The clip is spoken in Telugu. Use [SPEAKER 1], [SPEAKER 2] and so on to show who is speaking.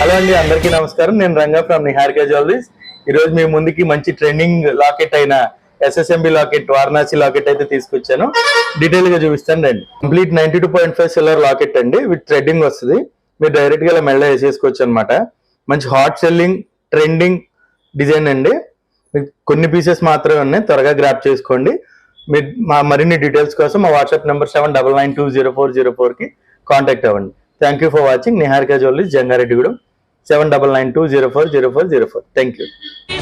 [SPEAKER 1] హలో అండి అందరికీ నమస్కారం. నేను రంగా ఫ్రమ్ నిహారిక జ్యువెలరీస్. ఈ రోజు మీ ముందుకి మంచి ట్రెండింగ్ లాకెట్ అయిన ఎస్ఎస్ఎంబి లాకెట్ వారణాసి లాకెట్ అయితే తీసుకొచ్చాను. డీటెయిల్గా చూపిస్తాను రండి. Complete ninety two point five silver locket అండి. విత్ థ్రెడ్డింగ్ వస్తుంది. మీరు డైరెక్ట్గా మెల్ల వేసేసుకోవచ్చు అనమాట మంచి హాట్ సెల్లింగ్ ట్రెండింగ్ డిజైన్ అండి. కొన్ని పీసెస్ మాత్రమే ఉన్నాయి. త్వరగా గ్రాప్ చేసుకోండి. మీరు మా మరిన్ని డీటెయిల్స్ కోసం మా WhatsApp number seven double nine two zero four zero ఫోర్కి కాంటాక్ట్ అవ్వండి. Thank you for watching Niharika jewelleries Jangareddygudem. seven double nine two zero four zero four zero four. Thank you.